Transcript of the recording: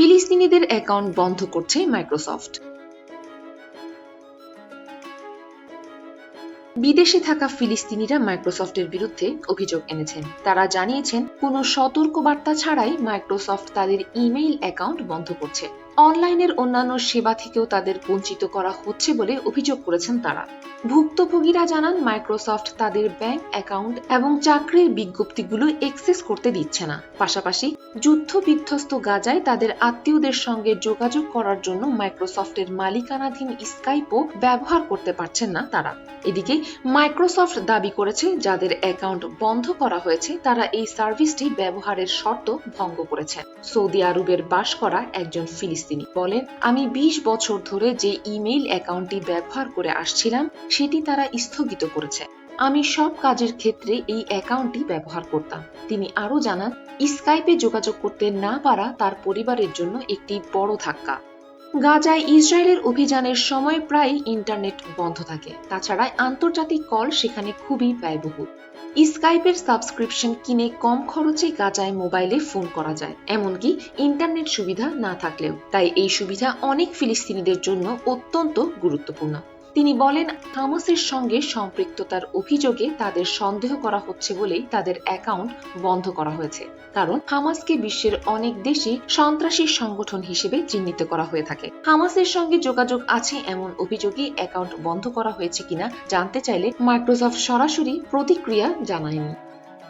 ফিলিস্তিনিদের অ্যাকাউন্ট বন্ধ করছে মাইক্রোসফট। বিদেশে থাকা ফিলিস্তিনিরা মাইক্রোসফটের বিরুদ্ধে অভিযোগ এনেছেন। তারা জানিয়েছেন, কোনো সতর্কবার্তা ছাড়াই মাইক্রোসফট তাদের ইমেইল অ্যাকাউন্ট বন্ধ করছে। অনলাইনের অন্যান্য সেবা থেকেও তাদের বঞ্চিত করা হচ্ছে বলে অভিযোগ করেছেন তারা। ভুক্তভোগীরা জানান, মাইক্রোসফট তাদের ব্যাংক অ্যাকাউন্ট এবং চাকরির বিজ্ঞপ্তিগুলো এক্সেস করতে দিচ্ছে না। পাশাপাশি যুদ্ধ বিধ্বস্ত গাজায় তাদের আত্মীয়দের সঙ্গে যোগাযোগ করার জন্য মাইক্রোসফটের মালিকানাধীন স্কাইপও ব্যবহার করতে পারছেন না তারা। এদিকে মাইক্রোসফট দাবি করেছে, যাদের অ্যাকাউন্ট বন্ধ করা হয়েছে, তারা এই সার্ভিসটি ব্যবহারের শর্ত ভঙ্গ করেছে। সৌদি আরবের বাস করা একজন ফিলিস্তিনি বলেন, আমি ২০ বছর ধরে যে ইমেইল অ্যাকাউন্টটি ব্যবহার করে আসছিলাম, সেটি তারা স্থগিত করেছে। আমি সব কাজের ক্ষেত্রে এই অ্যাকাউন্টটি ব্যবহার করতাম। তিনি আরও জানান, স্কাইপে যোগাযোগ করতে না পারা তার পরিবারের জন্য একটি বড় ধাক্কা। গাজায় ইসরায়েলের অভিযানের সময় প্রায় ইন্টারনেট বন্ধ থাকে। তাছাড়া আন্তর্জাতিক কল সেখানে খুবই ব্যয়বহুল। স্কাইপের সাবস্ক্রিপশন কিনে কম খরচে গাজায় মোবাইলে ফোন করা যায়। এমনকি ইন্টারনেট সুবিধা না থাকলেও। তাই এই সুবিধা অনেক ফিলিস্তিনিদের জন্য অত্যন্ত গুরুত্বপূর্ণ। তিনি বলেন হামাসের সঙ্গে সম্পৃক্ততার অভিযোগে তাদের সন্দেহ করা হচ্ছে বলেই তাদের অ্যাকাউন্ট বন্ধ করা হয়েছে। কারণ হামাসকে বিশ্বের অনেক দেশই সন্ত্রাসী সংগঠন হিসেবে চিহ্নিত করা হয়ে থাকে। হামাসের সঙ্গে যোগাযোগ আছে এমন অভিযোগে অ্যাকাউন্ট বন্ধ করা হয়েছে কিনা জানতে চাইলে মাইক্রোসফট সরাসরি প্রতিক্রিয়া জানায়নি।